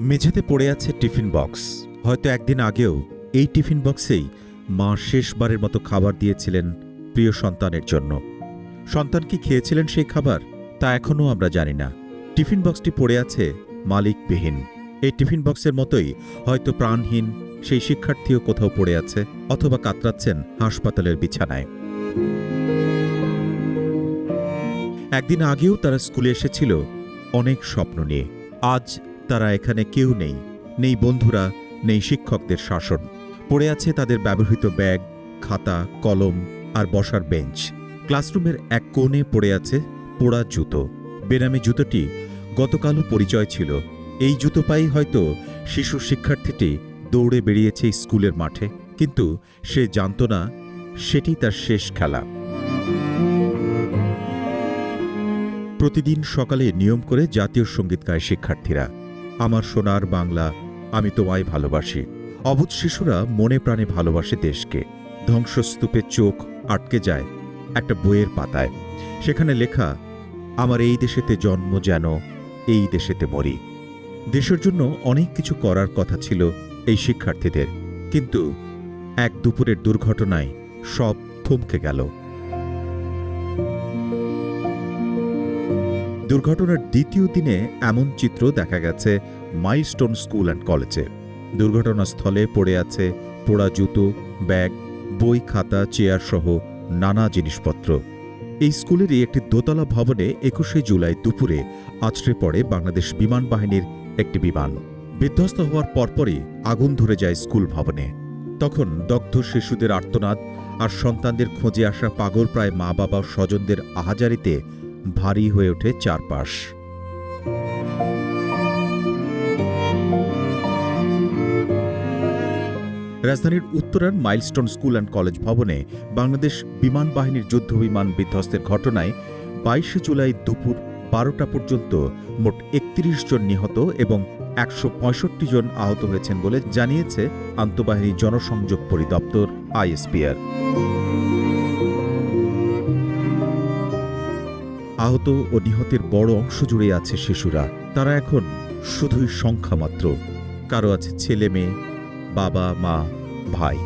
মেঝেতে পড়ে আছে টিফিন বক্স। হয়তো একদিন আগেও এই টিফিন বক্সেই মা শেষবারের মতো খাবার দিয়েছিলেন প্রিয় সন্তানের জন্য। সন্তান কি খেয়েছিলেন সেই খাবার? তা এখনও আমরা জানি না। টিফিন বক্সটি পড়ে আছে মালিকবিহীন। এই টিফিন বক্সের মতোই হয়তো প্রাণহীন সেই শিক্ষার্থীও কোথাও পড়ে আছে অথবা কাতরাচ্ছেন হাসপাতালের বিছানায়। একদিন আগেও তারা স্কুলে এসেছিল অনেক স্বপ্ন নিয়ে। আজ তারা এখানে কেউ নেই নেই বন্ধুরা, নেই শিক্ষকদের শাসন। পড়ে আছে তাদের ব্যবহৃত ব্যাগ, খাতা, কলম আর বসার বেঞ্চ। ক্লাসরুমের এক কোণে পড়ে আছে পোড়া জুতো। বেনামি জুতোটি গতকালও পরিচয় ছিল। এই জুতো পাই হয়তো শিশু শিক্ষার্থীটি দৌড়ে বেরিয়েছে স্কুলের মাঠে, কিন্তু সে জানত না সেটি তার শেষ খেলা। প্রতিদিন সকালে নিয়ম করে জাতীয় সংগীত গায় শিক্ষার্থীরা আমার সোনার বাংলা, আমি তোমায় ভালোবাসি। অবুধ শিশুরা মনে প্রাণে ভালোবাসে দেশকে। ধ্বংসস্তূপে চোখ আটকে যায় একটা বইয়ের পাতায়। সেখানে লেখা, আমার এই দেশেতে জন্ম যেন, এই দেশেতে মরি। দেশের জন্য অনেক কিছু করার কথা ছিল এই শিক্ষার্থীদের। কিন্তু এক দুপুরের দুর্ঘটনায় সব থমকে গেল। দুর্ঘটনার দ্বিতীয় দিনে এমন চিত্র দেখা গেছে মাইলস্টোন স্কুল অ্যান্ড কলেজে। দুর্ঘটনাস্থলে পড়ে আছে পোড়া জুতো, ব্যাগ, বই, খাতা, চেয়ার সহ নানা জিনিসপত্র। এই স্কুলেরই একটি দোতলা ভবনে একুশে জুলাই দুপুরে আছড়ে পড়ে বাংলাদেশ বিমান বাহিনীর একটি বিমান। বিধ্বস্ত হওয়ার পরপরই আগুন ধরে যায় স্কুল ভবনে। তখন দগ্ধ শিশুদের আর্তনাদ আর সন্তানদের খোঁজে আসা পাগল প্রায় মা বাবা স্বজনদের আহাজারিতে ভারী হয়ে ওঠে চারপাশ। রাজধানীর উত্তরার মাইলস্টোন স্কুল অ্যান্ড কলেজ ভবনে বাংলাদেশ বিমান বাহিনীর যুদ্ধ বিমান বিধ্বস্তের ঘটনায় বাইশে জুলাই দুপুর বারোটা পর্যন্ত মোট একত্রিশ জন নিহত এবং একশো পঁয়ষট্টি জন আহত হয়েছেন বলে জানিয়েছে আন্তঃবাহিনী জনসংযোগ পরিদপ্তর আইএসপিআর আহত ও নিহতের বড় অংশ জুড়ে আছে শিশুরা। তারা এখন শুধুই সংখ্যা মাত্র কারও আছে ছেলে মেয়ে, বাবা, মা, ভাই।